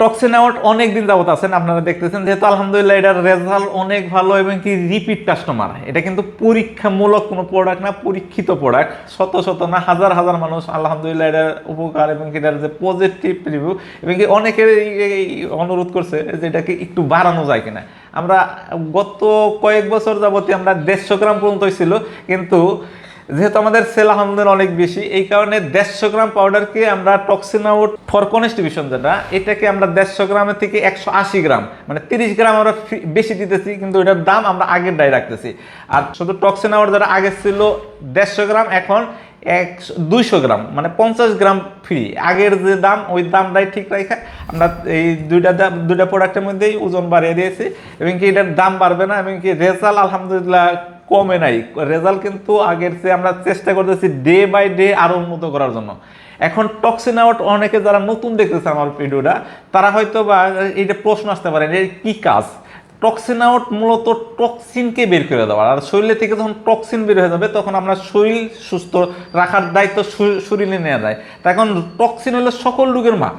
Toxin award অনেক দিন যাবত আছেন, আপনারা দেখতেছেন, যেহেতু আলহামদুলিল্লাহ এটার রেজাল্ট অনেক ভালো এবং কি রিপিট কাস্টমার এটা কিন্তু পরীক্ষামূলক কোনো প্রোডাক্ট না, পরীক্ষিত প্রোডাক্ট শত শত না, হাজার হাজার মানুষ আলহামদুলিল্লাহ এটার উপকার এবং কি এটার যে পজিটিভ রিভিউ এবং কি অনেকের অনুরোধ করছে যে এটাকে একটু বাড়ানো যায় কিনা। আমরা গত কয়েক বছর যাবতীয় আমরা দেড়শো গ্রাম পর্যন্ত ছিল, কিন্তু যেহেতু আমাদের সেল আহমদের অনেক বেশি, এই কারণে দেড়শো গ্রাম পাউডারকে আমরা টক্সিন আউট ফর কনস্টিবিউশন যেটা, এটাকে আমরা দেড়শো গ্রামের থেকে একশো আশি গ্রাম মানে তিরিশ গ্রাম আমরা বেশি দিতেছি, কিন্তু এটার দাম আমরা আগের ডাই রাখতেছি। আর শুধু টক্সিন আউট যেটা আগে ছিল দেড়শো গ্রাম, এখন এক দুইশো গ্রাম মানে পঞ্চাশ গ্রাম ফ্রি আগের যে দাম, ওই দামটাই ঠিক রাখা আমরা এই দুইটা দাম, দুইটা প্রোডাক্টের মধ্যেই ওজন বাড়িয়ে দিয়েছি, এবং কি এটার দাম বাড়বে না, এবং কি রেজাল্ট, আলহামদুলিল্লাহ কমে নাই। রেজাল্ট কিন্তু আগের চেয়ে আমরা চেষ্টা করতেছি ডে বাই ডে আরও উন্নত করার জন্য। এখন টক্সিন আউট অনেকে যারা নতুন দেখতেছে আমার ভিডিওটা, তারা হয়তো বা এইটা প্রশ্ন আসতে পারে যে কি কাজ? টক্সিন আউট মূলত টক্সিনকে বের করে দেওয়া। আর শরীরে থেকে যখন টক্সিন বের হয়ে যাবে, তখন আমরা শরীর সুস্থ রাখার দায়িত্ব শরীরে নেওয়া যায়। এখন টক্সিন হলো সকল রোগের মা।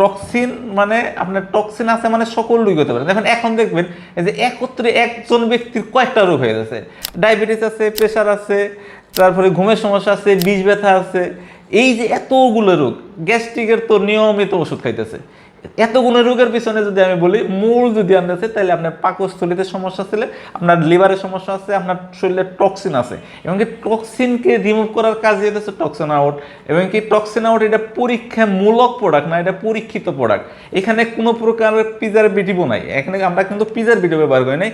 টক্সিন মানে আপনার টক্সিন আছে মানে সকল রোগ হতে পারে। দেখেন, এখন দেখবেন যে একত্রে একজন ব্যক্তির কয়েকটা রোগ হয়ে গেছে। ডায়াবেটিস আছে, প্রেশার আছে, তারপরে ঘুমের সমস্যা আছে, বিষ ব্যথা আছে। এই যে এতগুলো রোগ, গ্যাস্ট্রিকের তো নিয়মিত ওষুধ খাইতেছে। এতগুলো রোগের পিছনে যদি আমি বলি, মূল যদি আনতেছে তাহলে আপনার পাকস্থলিতে সমস্যা ছিল আপনার লিভারের সমস্যা আছে, আপনার শরীরে টক্সিন আছে। এবং কি টক্সিনকে রিমুভ করার কাজ হচ্ছে টক্সিন আউট এবং কি টক্সিন আউট এটা পরীক্ষামূলক প্রোডাক্ট না, এটা পরীক্ষিত প্রোডাক্ট এখানে কোনো প্রকারের পিজার প্রিজারভেটিভও নাই। এখানে আমরা কিন্তু পিজার প্রিজারভেটিভ ব্যবহার করি নাই।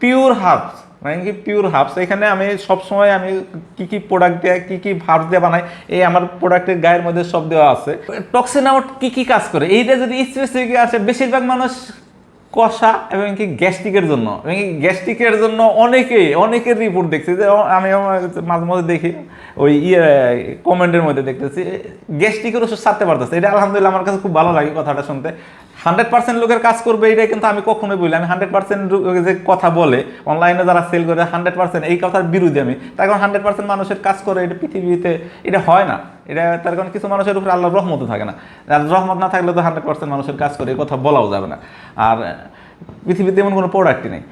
পিওর হার্বস মানে কি পিওর হাফস এখানে আমি সবসময় আমি কি কি প্রোডাক্ট দেওয়া কি কি হার্বস দিয়ে বানাই, এই আমার প্রোডাক্টের গায়ের মধ্যে সব দেওয়া আছে। টক্সিন আউট কি কি কাজ করে? এইটা যদি স্পেসিফিক আসে বেশিরভাগ মানুষ কষা এবং কি গ্যাস্ট্রিকের জন্য। এবং কি গ্যাস্ট্রিকের জন্য অনেকেই, অনেকের রিপোর্ট দেখছি যে আমি মাঝে মধ্যে দেখি, ওই ইয়ে কমেন্টের মধ্যে দেখতেছি গ্যাস্ট্রিকের ওষুধ সারতে পারতেছে। এটা আলহামদুলিল্লাহ আমার কাছে খুব ভালো লাগে কথাটা শুনতে। হান্ড্রেড পার্সেন্ট লোকের কাজ করবে এটা কিন্তু আমি কখনোই বলি আমি হান্ড্রেড পার্সেন্ট যে কথা বলে অনলাইনে যারা সেল করে, হান্ড্রেড পার্সেন্ট এই কথার বিরুদ্ধে আমি। তার কারণ হান্ড্রেড পার্সেন্ট মানুষের কাজ করে, এটা পৃথিবীতে এটা হয় না। এটা তার কারণ কিছু মানুষের উপরে আল্লাহর রহমতও থাকে না। রহমত না থাকলে তো হান্ড্রেড পার্সেন্ট মানুষের কাজ করে, এই কথা বলাও যাবে না। আর পৃথিবীতে এমন কোনো প্রোডাক্টই নেই।